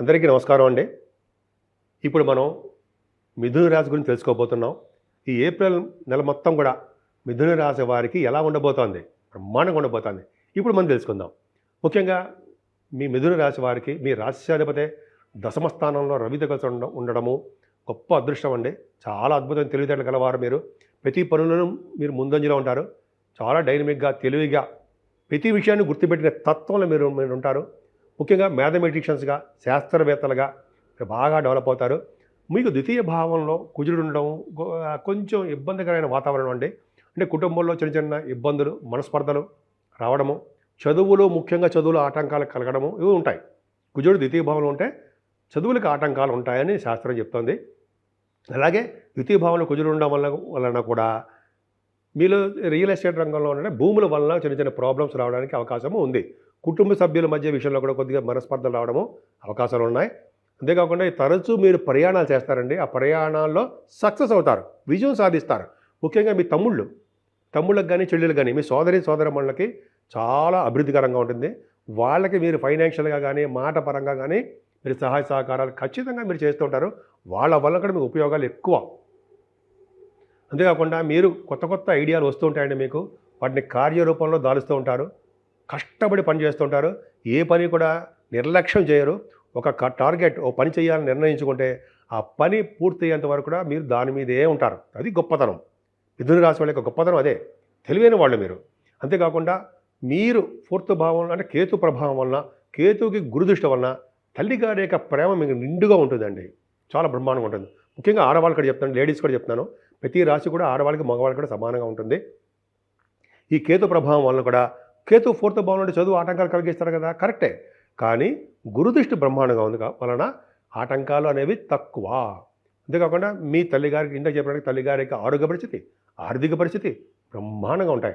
అందరికీ నమస్కారం అండి. ఇప్పుడు మనం మిథున రాశి గురించి తెలుసుకోబోతున్నాం. ఈ ఏప్రిల్ నెల మొత్తం కూడా మిథున రాశి వారికి ఎలా ఉండబోతోంది? బ్రహ్మాండంగా ఉండబోతోంది. ఇప్పుడు మనం తెలుసుకుందాం. ముఖ్యంగా మీ మిథున రాశి వారికి మీ రాశ్యాధిపతి దశమ స్థానంలో రవితో కలిసి ఉండ ఉండడము గొప్ప అదృష్టం అండి. చాలా అద్భుతమైన తెలివితేటలు గలవారు మీరు. ప్రతి పనులను మీరు ముందంజలో ఉంటారు. చాలా డైనమిక్గా తెలివిగా ప్రతి విషయాన్ని గుర్తుపెట్టిన తత్వంలో మీరు మీరు ఉంటారు. ముఖ్యంగా మ్యాథమెటిషియన్స్గా శాస్త్రవేత్తలుగా బాగా డెవలప్ అవుతారు. మీకు ద్వితీయ భావంలో కుజుడు ఉండడం కొంచెం ఇబ్బందికరమైన వాతావరణం అండి. అంటే కుటుంబంలో చిన్న చిన్న ఇబ్బందులు మనస్పర్ధలు రావడము చదువులు ముఖ్యంగా చదువులు ఆటంకాలు కలగడము ఇవి ఉంటాయి. కుజుడు ద్వితీయ భావంలో ఉంటే చదువులకు ఆటంకాలు ఉంటాయని శాస్త్రం చెప్తోంది. అలాగే ద్వితీయ భావంలో కుజుడు ఉండడం వల్ల వలన కూడా మీలో రియల్ ఎస్టేట్ రంగంలో ఉండే భూముల వలన చిన్న చిన్న ప్రాబ్లమ్స్ రావడానికి అవకాశము ఉంది. కుటుంబ సభ్యుల మధ్య విషయంలో కూడా కొద్దిగా మనస్పర్ధలు రావడము అవకాశాలు ఉన్నాయి. అంతేకాకుండా తరచూ మీరు ప్రయాణాలు చేస్తారండి. ఆ ప్రయాణాల్లో సక్సెస్ అవుతారు. విజయం సాధిస్తారు. ముఖ్యంగా మీ తమ్ముళ్ళు తమ్ముళ్ళకి కానీ చెల్లెలు కానీ మీ సోదరి సోదరమణులకి చాలా అభివృద్ధికరంగా ఉంటుంది. వాళ్ళకి మీరు ఫైనాన్షియల్గా కానీ మాట పరంగా కానీ మీరు సహాయ సహకారాలు ఖచ్చితంగా మీరు చేస్తూ ఉంటారు. వాళ్ళ వల్ల కూడా మీకు ఉపయోగాలు ఎక్కువ. అంతేకాకుండా మీరు కొత్త కొత్త ఐడియాలు వస్తూ ఉంటాయండి మీకు. వాటిని కార్యరూపంలో దాలుస్తూ ఉంటారు. కష్టపడి పని చేస్తుంటారు. ఏ పని కూడా నిర్లక్ష్యం చేయరు. ఒక టార్గెట్ ఓ పని చేయాలని నిర్ణయించుకుంటే ఆ పని పూర్తయ్యేంత వరకు కూడా మీరు దాని మీదే ఉంటారు. అది గొప్పతనం. మిథున రాశి వాళ్ళ యొక్క గొప్పతనం అదే. తెలివైన వాళ్ళు మీరు. అంతేకాకుండా మీరు ఫోర్త్ భావం అంటే కేతు ప్రభావం వలన కేతుకి గురుదృష్టి వలన తల్లిగారి యొక్క ప్రేమ మీకు నిండుగా ఉంటుందండి. చాలా బ్రహ్మాండంగా ఉంటుంది. ముఖ్యంగా ఆడవాళ్ళు కూడా చెప్తాను లేడీస్ కూడా చెప్తున్నాను. ప్రతి రాశి కూడా ఆడవాళ్ళకి మగవాళ్ళకి కూడా సమానంగా ఉంటుంది. ఈ కేతు ప్రభావం వలన కూడా కేతు ఫోర్త్ భావం నుండి చదువు ఆటంకాలు కలిగిస్తారు కదా? కరెక్టే. కానీ గురుదృష్టి బ్రహ్మాండంగా ఉంది వలన ఆటంకాలు అనేవి తక్కువ. అంతేకాకుండా మీ తల్లిగారికి ఇంత చెప్పడానికి తల్లిగారికి ఆరోగ్య పరిస్థితి ఆర్థిక పరిస్థితి బ్రహ్మాండంగా ఉంటాయి.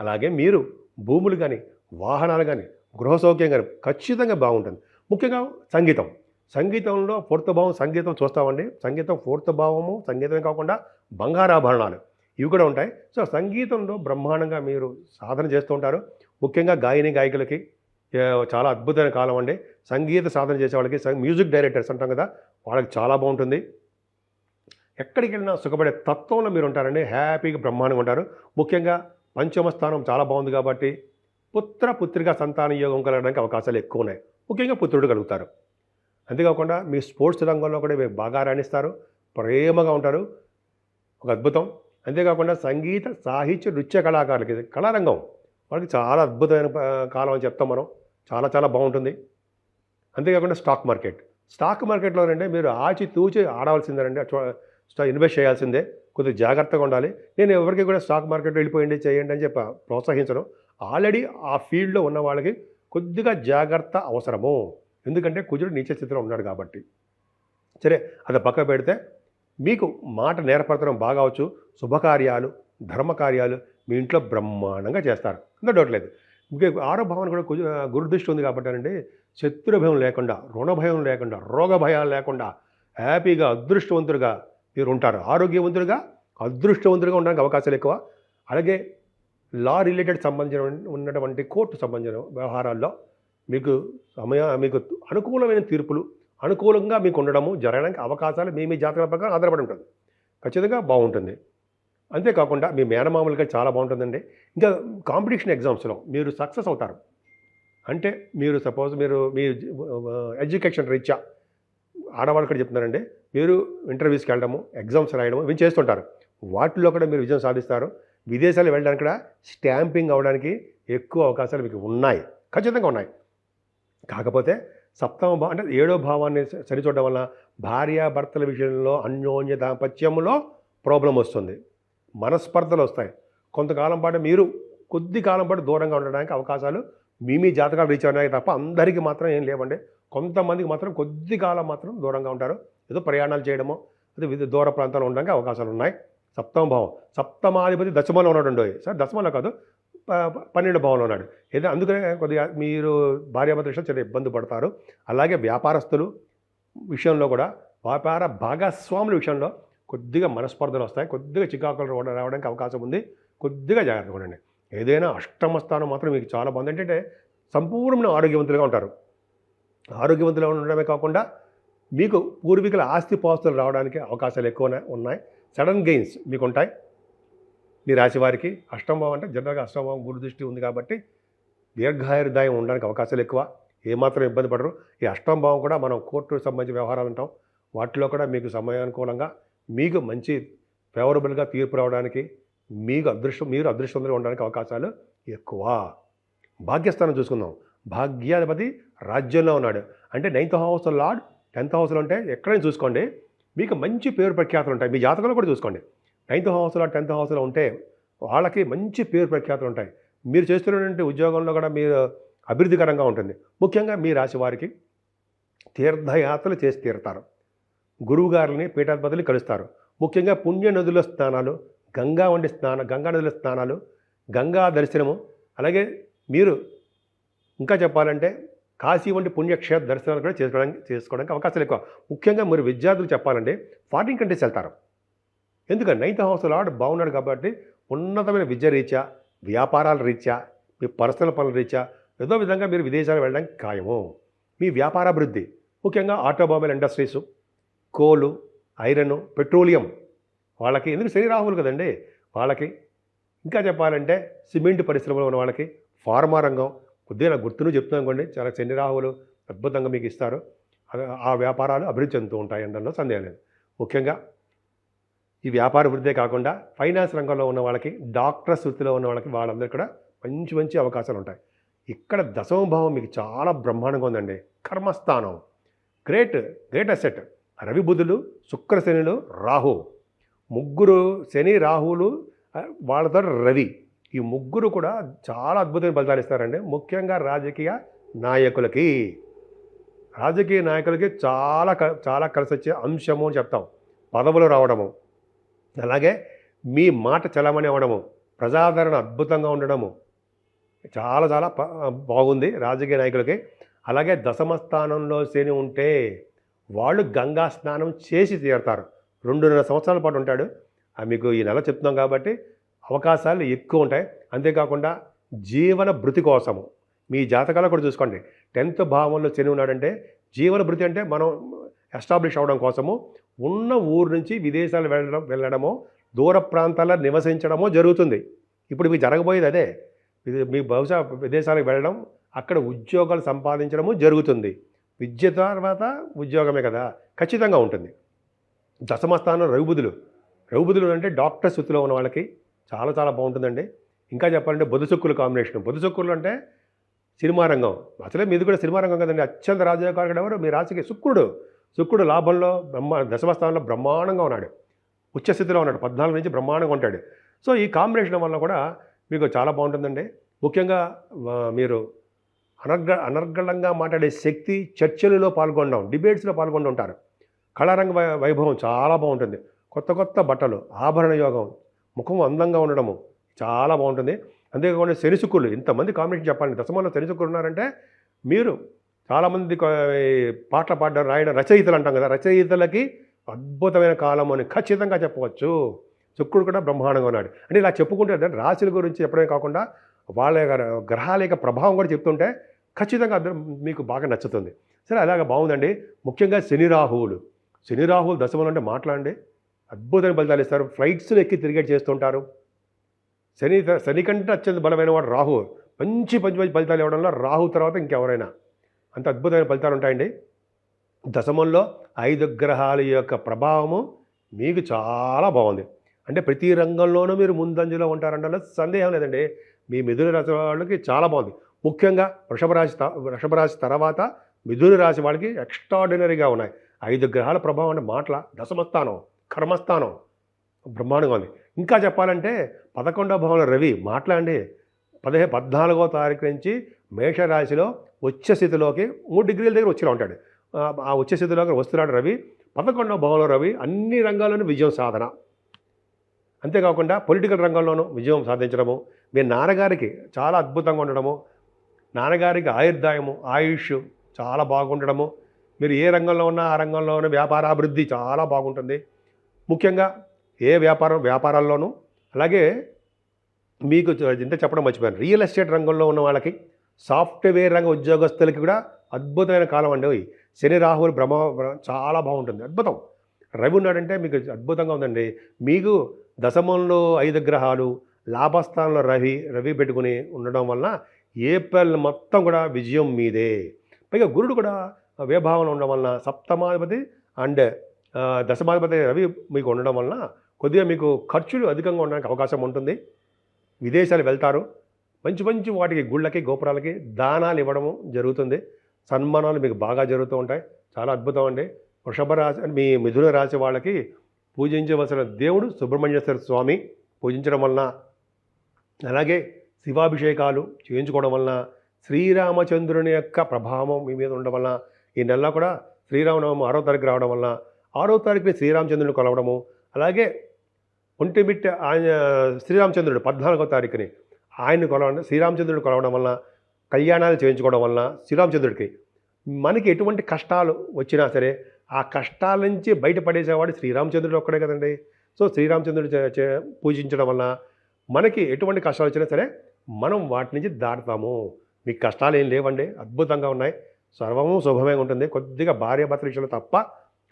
అలాగే మీరు భూములు కానీ వాహనాలు కానీ గృహ సౌఖ్యం కానీ ఖచ్చితంగా బాగుంటుంది. ముఖ్యంగా సంగీతం. సంగీతంలో ఫోర్త్ భావం సంగీతం చూస్తామండి. సంగీతం ఫోర్త్ భావము సంగీతమే కాకుండా బంగారాభరణాలు ఇవి కూడా ఉంటాయి. సో సంగీతంలో బ్రహ్మాండంగా మీరు సాధన చేస్తూ ఉంటారు. ముఖ్యంగా గాయని గాయకులకి చాలా అద్భుతమైన కాలం అండి. సంగీత సాధన చేసే వాళ్ళకి మ్యూజిక్ డైరెక్టర్స్ అంటాం కదా వాళ్ళకి చాలా బాగుంటుంది. ఎక్కడికి వెళ్ళినా సుఖపడే తత్వంలో మీరు ఉంటారండి హ్యాపీగా బ్రహ్మాండంగా ఉంటారు. ముఖ్యంగా పంచమ స్థానం చాలా బాగుంది కాబట్టి పుత్ర పుత్రిక సంతాన యోగం కలగడానికి అవకాశాలు ఎక్కువ ఉన్నాయి. ముఖ్యంగా పుత్రుడు కలుగుతారు. అంతేకాకుండా మీ స్పోర్ట్స్ రంగంలో కూడా మీరు బాగా రాణిస్తారు ప్రేమగా ఉంటారు. ఒక అద్భుతం. అంతేకాకుండా సంగీత సాహిత్య నృత్య కళాకారులకి ఇది కళారంగం. వాళ్ళకి చాలా అద్భుతమైన కాలం అని చెప్తాం మనం. చాలా చాలా బాగుంటుంది. అంతేకాకుండా స్టాక్ మార్కెట్. స్టాక్ మార్కెట్లో అంటే మీరు ఆచి తూచి ఆడవలసిందేనండి ఇన్వెస్ట్ చేయాల్సిందే. కొద్దిగా జాగ్రత్తగా ఉండాలి. నేను ఎవరికి కూడా స్టాక్ మార్కెట్లో వెళ్ళిపోయండి చేయండి అని చెప్పి ప్రోత్సహించను. ఆల్రెడీ ఆ ఫీల్డ్లో ఉన్న వాళ్ళకి కొద్దిగా జాగ్రత్త అవసరము. ఎందుకంటే కుజుడు నీచ స్థితిలో ఉన్నాడు కాబట్టి. సరే అది పక్క పెడితే మీకు మాట నేర్పడతనం బాగా వచ్చు. శుభకార్యాలు ధర్మకార్యాలు మీ ఇంట్లో బ్రహ్మాండంగా చేస్తారు. అందులో డౌట్ లేదు. ఇంకా ఆరో భావన కూడా గురుదృష్టి ఉంది కాబట్టి అండి శత్రు భయం లేకుండా రుణ భయం లేకుండా రోగ భయాలు లేకుండా హ్యాపీగా అదృష్టవంతులుగా మీరు ఉంటారు. ఆరోగ్యవంతులుగా అదృష్టవంతులుగా ఉండడానికి అవకాశాలు ఎక్కువ. అలాగే లా రిలేటెడ్ సంబంధించిన ఉన్నటువంటి కోర్టు సంబంధించిన వ్యవహారాల్లో మీకు సమయ మీకు అనుకూలమైన తీర్పులు అనుకూలంగా మీకు ఉండడము జరగడానికి అవకాశాలు మీ మీ జాతకాల ప్రకారం ఆధారపడి ఉంటుంది. ఖచ్చితంగా బాగుంటుంది. అంతేకాకుండా మీ మేనమామలుగా చాలా బాగుంటుందండి. ఇంకా కాంపిటీషన్ ఎగ్జామ్స్లో మీరు సక్సెస్ అవుతారు. అంటే మీరు సపోజ్ మీరు మీ ఎడ్యుకేషన్ రీత్యా ఆడవాళ్ళు కూడా చెప్తున్నారండి. మీరు ఇంటర్వ్యూస్కి వెళ్ళడము ఎగ్జామ్స్ రాయడము ఇవి చేస్తుంటారు. వాటిల్లో కూడా మీరు విజయం సాధిస్తారు. విదేశాలు వెళ్ళడానికి కూడా స్టాంపింగ్ అవ్వడానికి ఎక్కువ అవకాశాలు మీకు ఉన్నాయి. ఖచ్చితంగా ఉన్నాయి. కాకపోతే సప్తమ భావం అంటే ఏడో భావాన్ని సరిచూడడం వల్ల భార్యాభర్తల విషయంలో అన్యోన్య దాంపత్యంలో ప్రాబ్లం వస్తుంది. మనస్పర్ధలు వస్తాయి. కొంతకాలం పాటు మీరు కొద్ది కాలం పాటు దూరంగా ఉండడానికి అవకాశాలు మీ మీ జాతకాలు రీచ్ అవడానికి తప్ప అందరికీ మాత్రం ఏం లేవండి. కొంతమందికి మాత్రం కొద్ది కాలం మాత్రం దూరంగా ఉంటారు. ఏదో ప్రయాణాలు చేయడమో అది వివిధ దూర ప్రాంతాలు ఉండడానికి అవకాశాలు ఉన్నాయి. సప్తమ భావం. సప్తమాధిపతి దశమలో ఉన్నాడు సార్ దశమలో కాదు పన్నెండు భావంలో ఉన్నాడు. ఏదో అందుకనే కొద్దిగా మీరు భార్యాభర్త విషయంలో చాలా ఇబ్బంది పడతారు. అలాగే వ్యాపారస్తులు విషయంలో కూడా వ్యాపార భాగస్వాముల విషయంలో కొద్దిగా మనస్పర్ధలు వస్తాయి కొద్దిగా చికాకులు రావడానికి అవకాశం ఉంది. కొద్దిగా జాగ్రత్తగా ఉండండి. ఏదైనా అష్టమ స్థానం మాత్రం మీకు చాలా బాగుంది. ఏంటంటే సంపూర్ణ ఆరోగ్యవంతులుగా ఉంటారు. ఆరోగ్యవంతులు ఉండడమే కాకుండా మీకు పూర్వీకుల ఆస్తి పాస్తులు రావడానికి అవకాశాలు ఎక్కువ ఉన్నాయి. సడన్ గెయిన్స్ మీకు ఉంటాయి మీ రాశి వారికి అష్టంభావం అంటే జనరల్గా అష్టంభావం గురు దృష్టి ఉంది కాబట్టి దీర్ఘాయుర్దాయం ఉండడానికి అవకాశాలు ఎక్కువ. ఏమాత్రం ఇబ్బంది పడరు. ఈ అష్టంభావం కూడా మనం కోర్టు సంబంధించిన వ్యవహారాలు అంటాం. వాటిలో కూడా మీకు సమయానుకూలంగా మీకు మంచి ఫేవరబుల్గా తీర్పు రావడానికి మీకు అదృష్టం మీరు అదృష్టంలో ఉండడానికి అవకాశాలు ఎక్కువ. భాగ్యస్థానం చూసుకుందాం. భాగ్యాధిపతి రాజ్యంలో ఉన్నాడు. అంటే నైన్త్ హౌస్ లార్డ్ టెన్త్ హౌస్లో ఉంటే ఎక్కడైనా చూసుకోండి. మీకు మంచి పేరు ప్రఖ్యాతులు ఉంటాయి. మీ జాతకంలో కూడా చూసుకోండి. నైన్త్ హౌస్లో టెన్త్ హౌస్లో ఉంటే వాళ్ళకి మంచి పేరు ప్రఖ్యాతులు ఉంటాయి. మీరు చేస్తున్నటువంటి ఉద్యోగంలో కూడా మీరు అభివృద్ధికరంగా ఉంటుంది. ముఖ్యంగా మీ రాశి వారికి తీర్థయాత్రలు చేసి తీరుతారు. గురువుగారిని పీఠాధిపతులు కలుస్తారు. ముఖ్యంగా పుణ్య నదుల స్నానాలు గంగా వంటి స్నాన గంగా నదుల స్నానాలు గంగా దర్శనము అలాగే మీరు ఇంకా చెప్పాలంటే కాశీ వంటి పుణ్యక్షేత్ర దర్శనాలు కూడా చేసుకోవడానికి చేసుకోవడానికి అవకాశాలు ఎక్కువ. ముఖ్యంగా మీరు విద్యార్థులు చెప్పాలంటే ఫారిన్ కంట్రీస్ వెళ్తారు. ఎందుకంటే నైన్త్ హౌస్ లాడ్ బాగున్నాడు కాబట్టి ఉన్నతమైన విద్య రీత్యా వ్యాపారాల రీత్యా మీ పర్సనల్ పనుల రీత్యా ఏదో విధంగా మీరు విదేశాలు వెళ్ళడానికి ఖాయము. మీ వ్యాపారాభివృద్ధి ముఖ్యంగా automobile industries coal iron petroleum వాళ్ళకి ఎందుకు శని రాహువులు కదండి? వాళ్ళకి ఇంకా చెప్పాలంటే సిమెంట్ పరిశ్రమలో ఉన్న వాళ్ళకి ఫార్మా రంగం కొద్దిగా గుర్తును చెప్తున్నాం కొండి చాలా శని రాహువులు అద్భుతంగా మీకు ఇస్తారు. ఆ- ఆ వ్యాపారాలు అభివృద్ధి చెందుతూ ఉంటాయి అనడంలో సందేహం లేదు. ముఖ్యంగా ఈ వ్యాపార వృద్ధే కాకుండా ఫైనాన్స్ రంగంలో ఉన్న వాళ్ళకి డాక్టర్స్ వృత్తిలో ఉన్న వాళ్ళకి వాళ్ళందరికీ కూడా మంచి మంచి అవకాశాలు ఉంటాయి. ఇక్కడ దశమభావం మీకు చాలా బ్రహ్మాండంగా ఉందండి. కర్మస్థానం. Great great asset. రవి బుధులు శుక్రశనులు రాహు. ముగ్గురు శని రాహువులు వాళ్ళతో రవి. ఈ ముగ్గురు కూడా చాలా అద్భుతమైన ఫలితాలు ఇస్తారండి. ముఖ్యంగా రాజకీయ నాయకులకి. రాజకీయ నాయకులకి చాలా క- చాలా కలిసి వచ్చే అంశము అని చెప్తాం. పదవులు రావడము. అలాగే మీ మాట చలమని అవ్వడము ప్రజాదరణ అద్భుతంగా ఉండడము. చాలా చాలా బాగుంది రాజకీయ నాయకులకి. అలాగే దశమ స్థానంలో శని ఉంటే వాళ్ళు గంగా స్నానం చేసి తీరుతారు. రెండున్నర సంవత్సరాల పాటు ఉంటాడు. ఆ మీకు ఈ నెల చెప్తున్నాం కాబట్టి అవకాశాలు ఎక్కువ ఉంటాయి. అంతేకాకుండా జీవన భృతి కోసము. మీ జాతకాలు కూడా చూసుకోండి. టెన్త్ భావంలో శని ఉన్నాడంటే జీవన భృతి అంటే మనం ఎస్టాబ్లిష్ అవ్వడం కోసము ఉన్న ఊరు నుంచి విదేశాలు వెళ్ళడం వెళ్ళడమో దూర ప్రాంతాల్లో నివసించడమో జరుగుతుంది. ఇప్పుడు మీకు జరగబోయేది అదే. మీ బహుశా విదేశాలకు వెళ్ళడం అక్కడ ఉద్యోగాలు సంపాదించడము జరుగుతుంది. విద్య తర్వాత ఉద్యోగమే కదా. ఖచ్చితంగా ఉంటుంది. దశమ స్థానం రఘుబుధులు. రఘుబుధులు అంటే డాక్టర్ స్థితిలో ఉన్న వాళ్ళకి చాలా చాలా బాగుంటుందండి. ఇంకా చెప్పాలంటే బొదుసుక్కుల కాంబినేషన్. బొదుసుక్కులు అంటే సినిమా రంగం. అసలే మీది కూడా సినిమా రంగం కదండి. అత్యంత రాజకారుడు ఎవరు? మీ రాశికి శుక్రుడు. శుక్రుడు లాభంలో బ్రహ్మ దశమస్థానంలో బ్రహ్మాండంగా ఉన్నాడు. ఉచ్చస్థితిలో ఉన్నాడు. పద్నాలుగు నుంచి బ్రహ్మాండంగా ఉంటాడు. సో ఈ కాంబినేషన్ వల్ల కూడా మీకు చాలా బాగుంటుందండి. ముఖ్యంగా మీరు అనర్గ అనర్గళంగా మాట్లాడే శక్తి చర్చలలో పాల్గొనడం డిబేట్స్లో పాల్గొంటుంటారు. కళారంగ వై- వైభవం చాలా బాగుంటుంది. కొత్త కొత్త బట్టలు ఆభరణ యోగం ముఖం అందంగా ఉండడము చాలా బాగుంటుంది. అంతేకాకుండా శనిశుకులు ఇంతమంది కాంబినేషన్ చెప్పాలి దశమంలో శనిశుకులు ఉన్నారంటే మీరు చాలామంది పాటలు పాడడం రాయడం రచయితలు అంటాం కదా రచయితలకి అద్భుతమైన కాలం అని ఖచ్చితంగా చెప్పవచ్చు. శుక్రుడు కూడా బ్రహ్మాండంగా ఉన్నాడు. అంటే ఇలా చెప్పుకుంటే రాశుల గురించి చెప్పడమే కాకుండా వాళ్ళ యొక్క గ్రహాల యొక్క ప్రభావం కూడా చెప్తుంటే ఖచ్చితంగా మీకు బాగా నచ్చుతుంది. సరే అలాగ బాగుందండి. ముఖ్యంగా శని రాహువులు. శని రాహువులు దశమలు అంటే మాట్లాడండి. అద్భుతమైన ఫలితాలు ఇస్తారు. ఫ్లైట్స్లో ఎక్కి తిరిగేట్ చేస్తుంటారు. శని శని కంటే అత్యంత బలమైన వాడు రాహు మంచి మంచి మంచి ఫలితాలు ఇవ్వడంలో రాహు తర్వాత ఇంకెవరైనా. అంత అద్భుతమైన ఫలితాలు ఉంటాయండి. దశమంలో ఐదు గ్రహాల యొక్క ప్రభావము మీకు చాలా బాగుంది. అంటే ప్రతి రంగంలోనూ మీరు ముందంజలో ఉంటారంటే సందేహం లేదండి. మీ మిథున రాశి వాళ్ళకి చాలా బాగుంది. ముఖ్యంగా వృషభరాశి వృషభరాశి త- తర్వాత మిథున రాశి వాళ్ళకి ఎక్స్ట్రాడినరీగా ఉన్నాయి. ఐదు గ్రహాల ప్రభావం అంటే మాటల దశమస్థానం కర్మస్థానం బ్రహ్మాండంగా ఉంది. ఇంకా చెప్పాలంటే పదకొండవ భవన రవి మాట్లాడండి పదిహే పద్నాలుగో తారీఖు నుంచి మేషరాశిలో ఉచ్చస్థితిలోకి మూడు డిగ్రీల దగ్గర వచ్చేలా ఉంటాడు. ఆ, వచ్చే స్థితిలోకి వస్తున్నాడు రవి. పదకొండవ భావంలో రవి అన్ని రంగాల్లోనూ విజయం సాధన. అంతేకాకుండా పొలిటికల్ రంగంలోనూ విజయం సాధించడము. మీ నాన్నగారికి చాలా అద్భుతంగా ఉండడము. నాన్నగారికి ఆయుర్దాయము ఆయుష్ చాలా బాగుండడము. మీరు ఏ రంగంలో ఉన్నా ఆ రంగంలోనూ వ్యాపారాభివృద్ధి చాలా బాగుంటుంది. ముఖ్యంగా ఏ వ్యాపారం వ్యాపారాల్లోనూ. అలాగే మీకు ఇంత చెప్పడం మర్చిపోయాను. రియల్ ఎస్టేట్ రంగంలో ఉన్న వాళ్ళకి సాఫ్ట్వేర్ రంగ ఉద్యోగస్తులకి కూడా అద్భుతమైన కాలం అండి. శని రాహువులు బ్రహ్మ చాలా బాగుంటుంది. అద్భుతం. రవి ఉన్నాడంటే మీకు అద్భుతంగా ఉందండి. మీకు దశమంలో ఐదు గ్రహాలు లాభస్థానంలో రవి రవి పెట్టుకుని ఉండడం వలన ఏప్రిల్ మొత్తం కూడా విజయం మీదే. పైగా గురుడు కూడా వ్యభావంలో ఉండడం వలన సప్తమాధిపతి అండ్ దశమాధిపతి రవి మీకు ఉండడం వలన కొద్దిగా మీకు ఖర్చులు అధికంగా ఉండడానికి అవకాశం ఉంటుంది. విదేశాలు వెళ్తారు. మంచి మంచి వాటికి గుళ్ళకి గోపురాలకి దానాలు ఇవ్వడము జరుగుతుంది. సన్మానాలు మీకు బాగా జరుగుతూ ఉంటాయి. చాలా అద్భుతం అండి. వృషభ రాశి మీ మిథున రాశి వాళ్ళకి పూజించవలసిన దేవుడు సుబ్రహ్మణ్యేశ్వర స్వామి పూజించడం వలన. అలాగే శివాభిషేకాలు చేయించుకోవడం వలన శ్రీరామచంద్రుని యొక్క ప్రభావం మీ మీద ఉండడం వలన ఈ నెలలో కూడా శ్రీరామనవమి ఆరో తారీఖు రావడం వలన ఆరో తారీఖుని శ్రీరామచంద్రుని కొలవడము అలాగే ఒంటిమిట్ట ఆయన శ్రీరామచంద్రుడు పద్నాలుగో తారీఖుని ఆయన్ని కొలవడం శ్రీరామచంద్రుడు కొలవడం వలన కళ్యాణాలు చేయించుకోవడం వలన శ్రీరామచంద్రుడికి మనకి ఎటువంటి కష్టాలు వచ్చినా సరే ఆ కష్టాల నుంచి బయటపడేసేవాడు శ్రీరామచంద్రుడు ఒక్కడే కదండి. సో శ్రీరామచంద్రుడు పూజించడం వలన మనకి ఎటువంటి కష్టాలు వచ్చినా సరే మనం వాటి నుంచి దాటుతాము. మీకు కష్టాలు ఏం లేవండి. అద్భుతంగా ఉన్నాయి. సర్వము శుభమే ఉంటుంది. కొద్దిగా భార్యాభర్తల విషయంలో తప్ప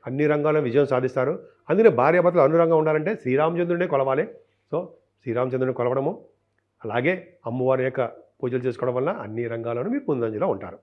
అన్ని రంగాల్లో విజయం సాధిస్తారు. అందుకే భార్యాభర్తలు అనురంగా ఉండాలంటే శ్రీరామచంద్రుడే కొలవాలి. సో శ్రీరామచంద్రుని కొలవడము అలాగే అమ్మవారి యొక్క పూజలు చేసుకోవడం వల్ల అన్ని రంగాల్లోనూ మీరు ముందంజలో ఉంటారు.